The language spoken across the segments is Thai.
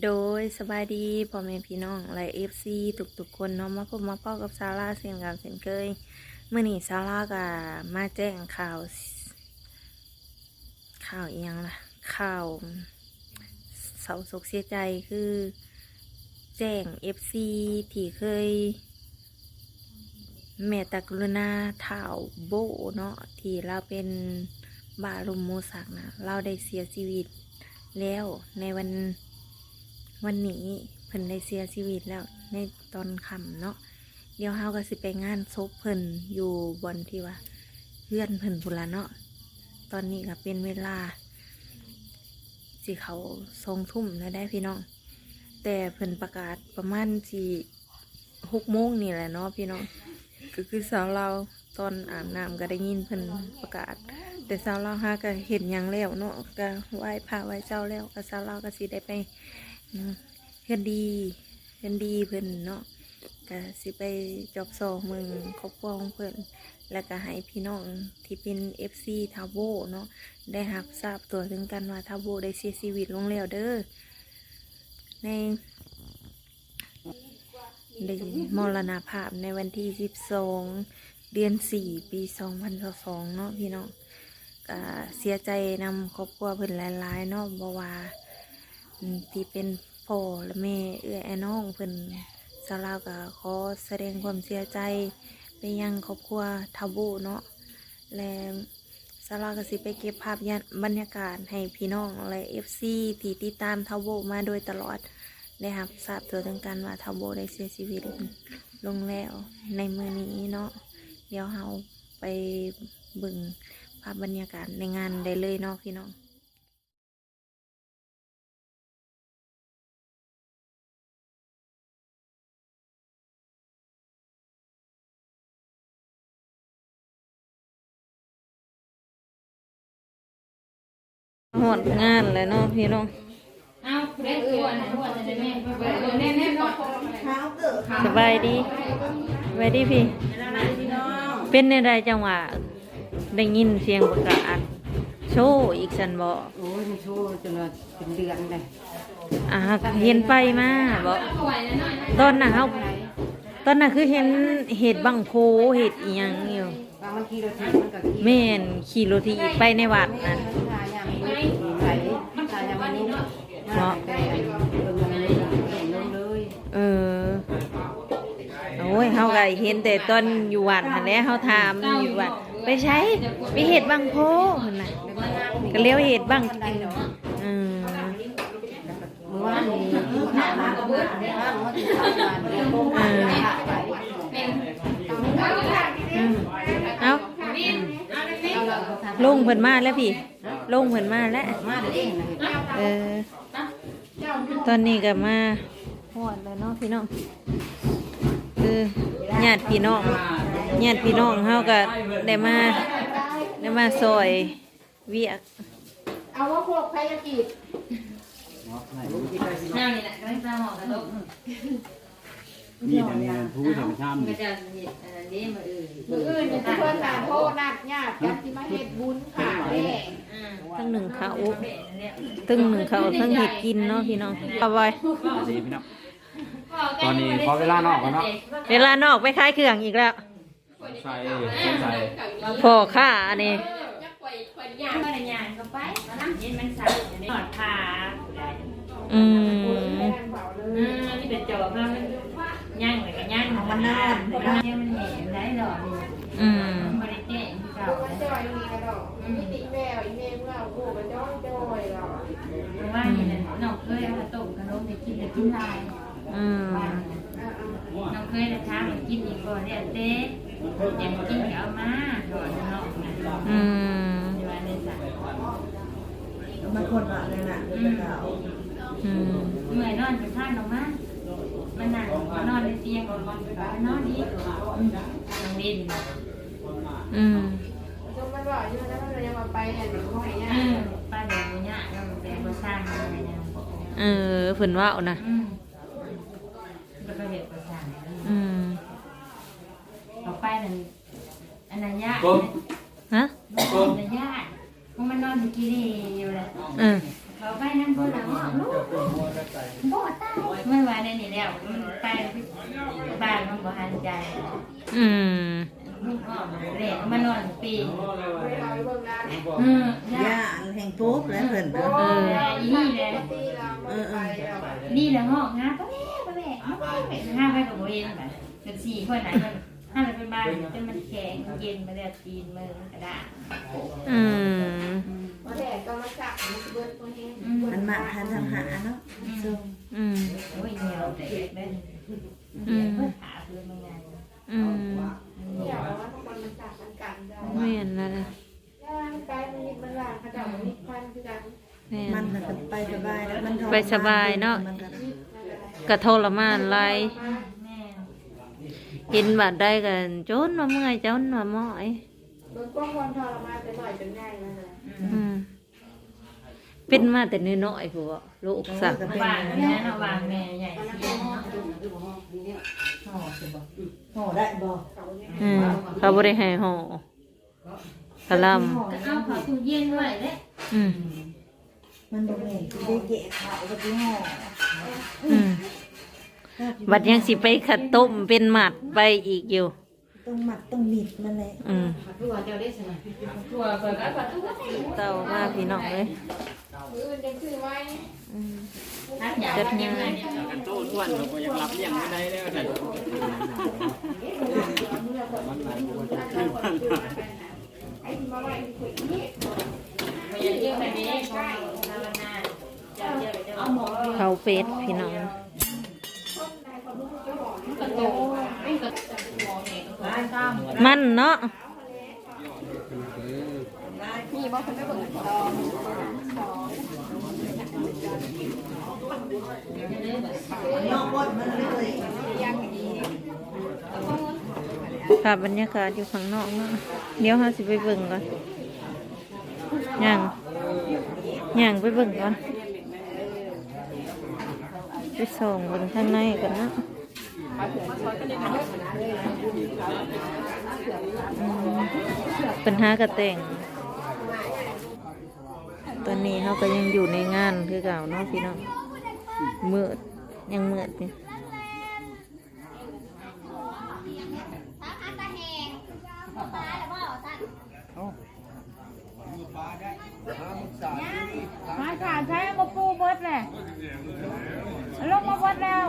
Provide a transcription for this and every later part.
โดยสบายดีพ่อแม่พี่น้องและเอฟซีทุกๆคนเนาะมาพบมาพ่อกับซาร่าเสียงกันเสียงเคยเมื่อนี้ซาร่าก็มาแจ้งข่าว ข่าวเอียงล่ะข่าวเสาสกเสียใจคือ แจ้งเอฟซีที่เคยแม่ตากรุณาถ่าวโบเนาะที่เราเป็นบาลุมโมสักนะเราได้เสียชีวิตแล้วในวัน วันนี้เพิ่นได้เสียชีวิตแล้วในตอนค่ำเนาะเดี๋ยวเฮาก็สิไปงานศพเพิ่นอยู่บนที่ว่าเพื่อนเพิ่นพุนละเนาะตอนนี้ก็เป็นเวลา สิเขาทรงทุ่มแล้วได้พี่น้อง แต่เพิ่นประกาศประมาณสี่หกโมงนี่แหละเนาะพี่น้องก็คือสาวเราตอนอาบน้ำก็ได้ยินเพิ่นประกาศ แต่สาวเราฮาก็เห็นยังแล้วเนาะก็ไหว้พระไหว้เจ้าแล้วก็สาวเราก็สิได้ไป อืมเฮ็ดดีเฮ็ดดีเพิ่นเนาะก็สิไปจอบซองมืองครอบครัวของเพิ่นแล้วก็ให้พี่น้องที่เป็น FC ทาโบเนาะได้รับทราบตัวถึงกันว่าทาโบได้เสียชีวิตลงแล้วเด้อในได้มรณภาพในวันที่12เดือน4ปี2022เนาะพี่น้องก็เสียใจนำครอบครัวเพิ่นหลายๆเนาะบ่ว่าที่เป็น พ่อและแม่เอื้อไอ้น้องเพิ่นสาวลาวก็ขอแสดงความเสียใจไปยังครอบครัวทาบูเนาะและสาวลาวก็สิไปเก็บภาพบรรยากาศให้พี่น้องและเอฟซีที่ติดตามทาบูมาโดยตลอดได้รับทราบตัวถึงกันว่าทาบูได้เสียชีวิตลงแล้วในมือนี้เนาะเดี๋ยวเราไปบิ่งภาพบรรยากาศในงานได้เลยเนาะพี่น้อง หอดงานเลยเนาะพี่น้องเอาเล่นตัวนะหัวจะแม่แน่แน่ก่อนสบายดีสบายดีพี่ เป็นในใดจังหวะได้ยินเสียงประกาศโชว์อีกสันบอโอ้ยมันโชว์จนว่าเป็นเดือนเลยอ่าเห็นไปมาบอเอาไว้หน่อยตอนน่ะเขาตอนน่ะคือเห็นเหตุบังโพเหตุอีหยังอยู่บางทีเราทีมันก็ขี่แม่นขี่รถที่ไปในวัดนั่นาก็เห็นแต่ตอนอยู่วัดนั่นแหละเขาถามอยู่วัดไปใช้ไปเหตุบังโพหั่นน่ะก็เลี้ยวเหตุบ้างอกอืมเมื่อวานนี้ข้ามันก็เบื่อข้าวมันก็ข้าวมันเดี๋ยวโค้งไปไปอืมเอาลงเพิ่นมาแล้วพี่ ลงเพิ่นมาแล้ว มาเองนะเออ ตอนนี้ก็มาหอดแล้วเนาะพี่น้อง คือญาติพี่น้องญาติพี่น้องเฮาก็ได้มาได้มาซอยเวียกเอาว่าพวกพยากิจนั่งนี่แหละก็ไม่ทราบหอกระทบนี่ทำงานผู้ทำช่ำก็จะมีนนี้มาอื่นมืออื่นเป็นเพื่อนหลาโทษนัดญาติกันที่มาเฮ็ดบุญค่ะแม่ทั้งหนึ่งเขาทั้งหนึ่งเขาทั้งเห็ดกินเนาะพี่น้องเอาไว้ ตอนนี้พอเวลานอกแล้วเนาะเวลานอกไปคล้ายเครื่องอีกแล้วใส่ใส่พอค่าอันนี้ย่างก็ได้ย่างก็ไปมานั่งเย็นมันสั่นหอดขาอืมอืมนี่เป็นจอบแล้วมันย่างเลยก็ย่างของมันนอนมันเนี่ยมันเห็นได้หรออืมมันไม่ได้แจ้งเก่าตัวจอยมีกระดอกมิติแมวอีเมลเมื่อโอ้กระจ้อยจอยหรอเพราะว่านี่น้องเคยเอาต้มขนมไปกินไปกินลาย อืมน้องเคยจะท้าไปกินอีกก่อนเนี่ยเต้อยากกินก็เอามาก่อนเนาะอืมอยู่ในสัตว์บางคนว่าเลยนะอืมเมื่อยนอนจะท่านออกมามันนั่งมานอนในเตียงก่อนนอนดีนอนดินอืมจงมันบอกอยู่นะมันยังมาไปเนี่ยหนูห้อยเนี่ยอืมป้าเดี๋ยวเนี่ยเราแปลงมาสร้างอะไรเนี่ยเออฝืนว่าวนะอืมก็ไปเห็ดประสาน อืม ต่อไป นั่นอันนั้นยากฮะอันนั้นยากเพราะมันนอนอยู่กี่นี่อยู่เลยเออต่อไปนั่นคนละห้องลูกเมื่อวานนี่แล้วมันไปบ้านมันบ่หันใจอืมลูกก็เรียนมานอนปีไม่เอาไปเบิ่งร้านอืมย่าแห่งปุ๊บแล้วเพิ่นเด้อเอออีนี่แหละตีเราไปแล้วนี่แหละห้องฮะป้าแม่ป้าแม่ป้าแม่ห้าไปกับโบเอ็นแบบเป็นสี่คนไหนมัน ห้าไปเป็นบ้านจนมันแข็งเย็นมาแล้วตีนมือกระดาษอืมมาแดดก็มาจับมันเบิดตัวเองมันมาทันทำหาเนาะส่งอืมโอ้ยเหนียวแต่เด็กได้เพื่อขาเพื่อนมันไงอืมอยากว่าทุกคนมันจับมันกันได้แม่นแล้วนะย่างกายมันนิดมันหลางเขาจับมันนิดควันคือกันแม่มันนน่ะก็ไปสบายแล้วมันทรมไปสบายเนาะมันก็กระทรมานหลายแม่เห็นบาดได้กันจนว่าเมื่อยจนว่าหมอยโดนกล้องวันทรมานไปหน่อยจนง่ายมาเลยอืมเป็นมาแต่น้อยๆผู้บ่ลูกสักวางแม่นะวางแม่ใหญ่เสียเนาะโหได้บ่อืมเขาบ่ได้ให้ห่อกะหลำก็เอาเขาตู้เย็นไว้เลยอืมมันบ่แม่นสิได้แกะข้าวกับที่ห่ออืม บัดยังสิไปขัดต้มเป็นหมัดไปอีกอยู่ต้องหมักต้องมิดมันแหละอืมตัวเจ้าได้สนะตัวเปิดก็ประตูก็ใส่เต่ามาพี่น้องเลยมือมันจะคือไว้อืมถ้าอยากกินอะไรเนี่ยกันโต้ทวนเราก็ยังรับเลี้ยงไม่ได้แล้วนั่นไอ้ที่มาไว้ที่คุยนี่ไม่อยากเยอะแบบนี้เพราะภาวนาจะเยอะจะเอาหมอเขาเฟสพี่น้อง มันเนาะนอกบดมันเลยภาพบรรยากาศอยู่ข้างนอกเนาะเดี๋ยวเราสิไปเบิ่งก่อนย่างย่างไปเบิ่งก่อนไปส่งเบิ่งข้างในกันเนาะ ปัญหากระแต่ง ตอนนี้เขาก็ยังอยู่ในงานคือเก่าเนาะพี่น้องมืดยังมืดอยู่มาขาดใช้มาปูเบิดเลยลงมาเบิดแล้ว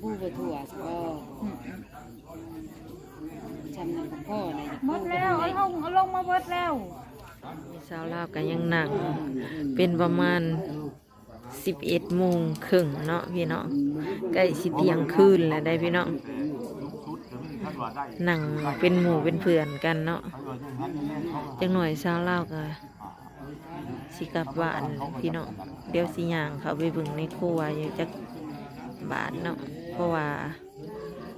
ผู้บถั่วก็ชำนาญพ่อเลยหมดแล้วเอาลงเอาลงมาเบิดแล้วสาวลาวก็ยังหนังเป็นประมาณสิบเอ็ดโมงครึ่งเนาะพี่น้องใกล้สิเที่ยงคืนแล้วได้พี่น้องหนังเป็นหมู่เป็นเพื่อนกันเนาะจังหน่อยสาวลาวก็สิกลับบ้านพี่น้องเดี๋ยวสิย่างเขาไปเบึงในครัวอยู่จักบาทเนาะเพ ราะว่า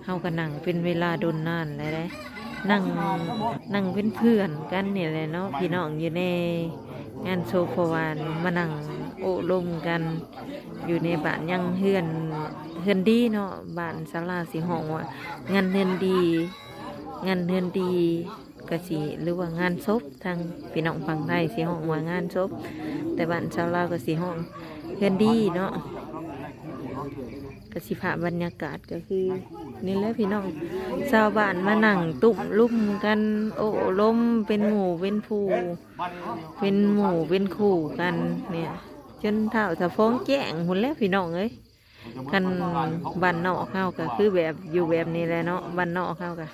เฮาก็นั่งเป็นเวลาดนนานแล้วได้นั่งนั่งเป็นเพื่อนกันเนี่ยแหละเนาะพี่น้องอยู่ในงานโชว์พวานมานั่งโอ้ลมกันอยู่ในบ้านยังเฮือนเฮือนดีเนาะบ้านศาลาสีห้องว่างานเฮือนดี งานเฮือนดีกะสิหรือว่างานศพทางพี่น้องฝั่งไทยสีห้องว่างานศพแต่บ้านชาวลาก็สีห้องเฮือนดีเนาะ กสิภาพบรรยากาศก็คือนี่แหละพี่น้องชาวบ้านมานั่งตุ่มลุ่มกัน โอ้ล้มเป็นหมู่เป็นผู้เป็นหมู่เป็นคู่กันเนี่ยจนเท่าสะฟ้องแจ้งหุ่นแล้วพี่น้องเอ้ยกันบ้านนอกเข้าก็คือแบบอยู่แบบนี้แหละเนาะบ้านนอกเข้าก็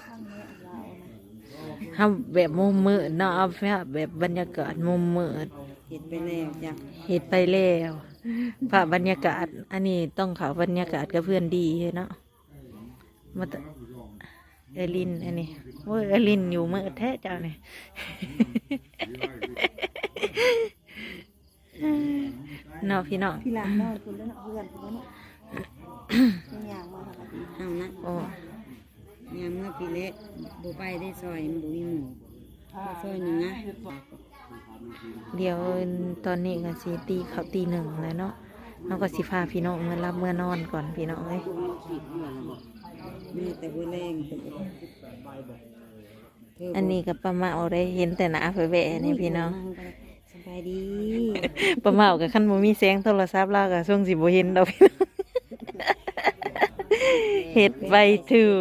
ทำแบบมุมมืดเนาะแบบแบบบรรยากาศมุมมืด เห็ดไปแล้วจ้ะเห็ดไปแล้วภาพบรรยากาศ อันนี้ต้องเขาบรรยากาศกับเพื่อนดีเนาะมาตเอลินอันนี้โอ้ยเอลินอยู่เมื่อแท้เจ้าเนี่ยเนาะพี่เนาะพี่หลานนอนคุณแล้วเนาะเพื่อนคุณแล้วเนาะเป็นอย่างมาค่ะเอานะโอ้ยามเมื่อปีเล็กบุไปได้ซอยมันบุมีหมูซอยหนึ่งนะ เดี๋ยวตอนนี้ก็สิตีเขาตีหนึ่งแล้วเนาะเราก็สิพาพี่น้องเมื่อรับเมื่อนอนก่อนพี่น้องเลยมีแต่บุแรงแต่อันนี้ก็ประมาณเอาได้เห็นแต่หนาเผยแหวะนี่พี่น้องสปบายดีประเมากับขั้นบ่มีแสงโทรศัพท์เรากับช่วงสิบ่เห็นดอกเห็ดใบถือ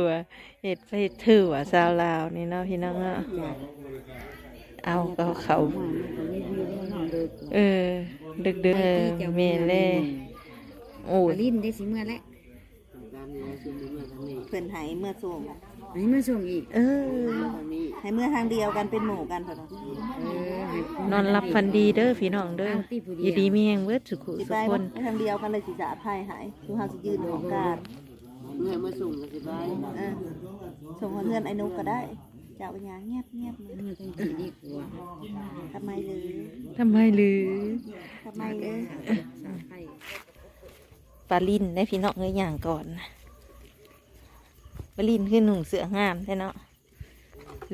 เห็ดใบถือสาวลาวนี่เนาะพี่น้องเนาะจ้ะ เอาก็เขาว่ามันก็รีวิวเรื่องน้องเด้อเออ ดึกเด้อเมเล่โอ้ปายลินได้สิเมื่อแล้วเพิ่นให้เมื่อส่งอันนี้มาส่งอีก เออให้เมื่อทางเดียวกันเป็นหมู่กันเพิ่นว่าเออให้นอนรับฟันดีเด้อพี่น้องเด้อเอาที่ผู้เดียวยินดีมีแหงเบิดสุขุสิสุไปขคนทางเดียวกันเลยสิจะภัยหายทุกเฮาสิยืนของการเมื่อมาส่งก็สิไปเออส่งคนเพื่อนไอ้นุกก็ได้ เจ้าปัญญาเงียบเงียบเลยเมื่อต้องกินดีกว่าทำไมเลยทำไมหรือทำไมเลยให้ปลาลินได้พี่น้องเอ้ยอย่างก่อนปลาลินคือหนุ่งเสืองามแท้เนาะ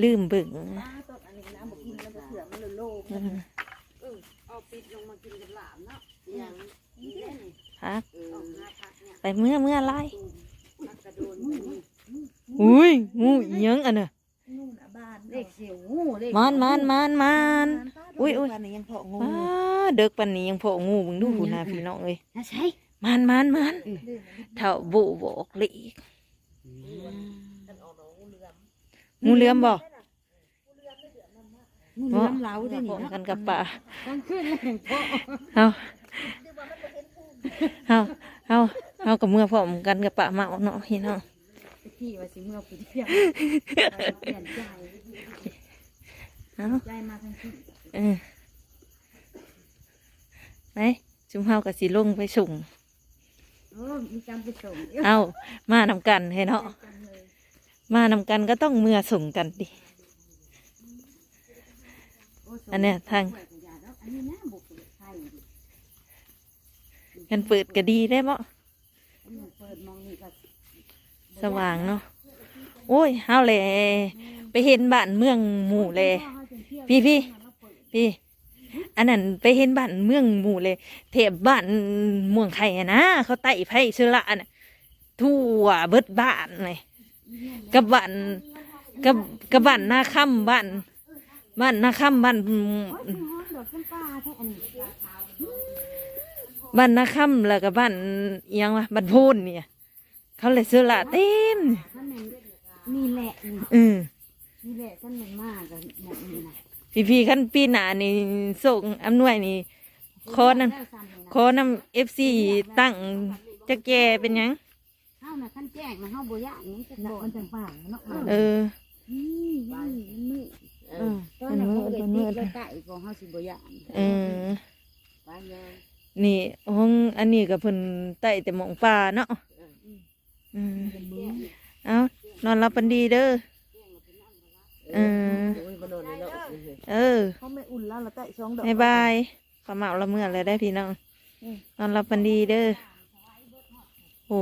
ลืมเบิ่งอืมพักไปเมื่อเมื่อไรอุ้ยงูอิหยังอันน่ะ เลขเสียวงูเลขมานมานมานมานอุ้ยอุ้ยวันนี้ยังเพาะงูว้าเด็กปันนี้ยังโผล่งูมึงดูหูหนาพี่น้องเอ้ยน่าใช่มานมานมานเท่าโบบอกเลยอีกงูเหลือมบ่งูเหลือมเหลาได้นี่พร้อมเนาะกันกับป่าต้องขึ้นแล้วแข่งเพาะเอาเอาเอาเอากับเมื่อพร้อมกันกับป่าเมาเนาะพี่น้อง พี่ว่าสิเมื่อผู้เดียวเปลี่ยนใจเอาใจมาทั้งที่เออไปจุ่มเฮากับสีลงไปส่งโอ้มีจำไปส่งเอามานำกันให้เนาะมานำกันก็ต้องเมื่อส่งกันดิอันเนี้ยทางอันนี้นะบุกไทยกันเปิดก็ดีได้บ่เปิดมองนี่ก็ สว่างเนาะโอ้ยเฮาเลยไปเห็นบ้านเมืองหมู่เลย พี่พี่พี่ อันนั้นไปเห็นบ้านเมืองหมู่เลย เทบบ้านเมืองไข่นะเขาไต่ไผ่ชละน่ะทั่วเบิดบ้านเลยกับบ้านกับกับบ้านนาค่ำบ้านบ้านนาค่ำบ้านบ้านนาค่ำแล้วก็บ้านอิหยังวะบ้านพูนเนี่ย เขาเลยเชื้อละเต็มท่านนั้นนี่แหละนี่อืมนี่แหละท่านมันมากกับหมดนี่นะพี่พี่ขั้นปีหน้านี่ส่งอำนวยนี่ขอนั่นขอนำเอฟซีตั้งจะแกเป็นหยัง เฮาน่ะท่านแจ้งนะเฮาบ่ยากนี่จะบอกมันจังป่าเนาะเออ นี่นี่นี่เออตอนนั้นเขาเลยติดแล้วไก่ของเฮาสิบ่ยากเออ ไปเลยนี่ห้องอันนี้กับเพิ่นไต่แต่หมองปลาเนาะ อืมเอานอนรับปันดีเด้อเออเออเขาไม่อุ่นแล้วเราแต่สองดอกบายบายปลาเหมาละเมื่อเลยได้พี่น้องนอนรับปันดีเด้อโอ้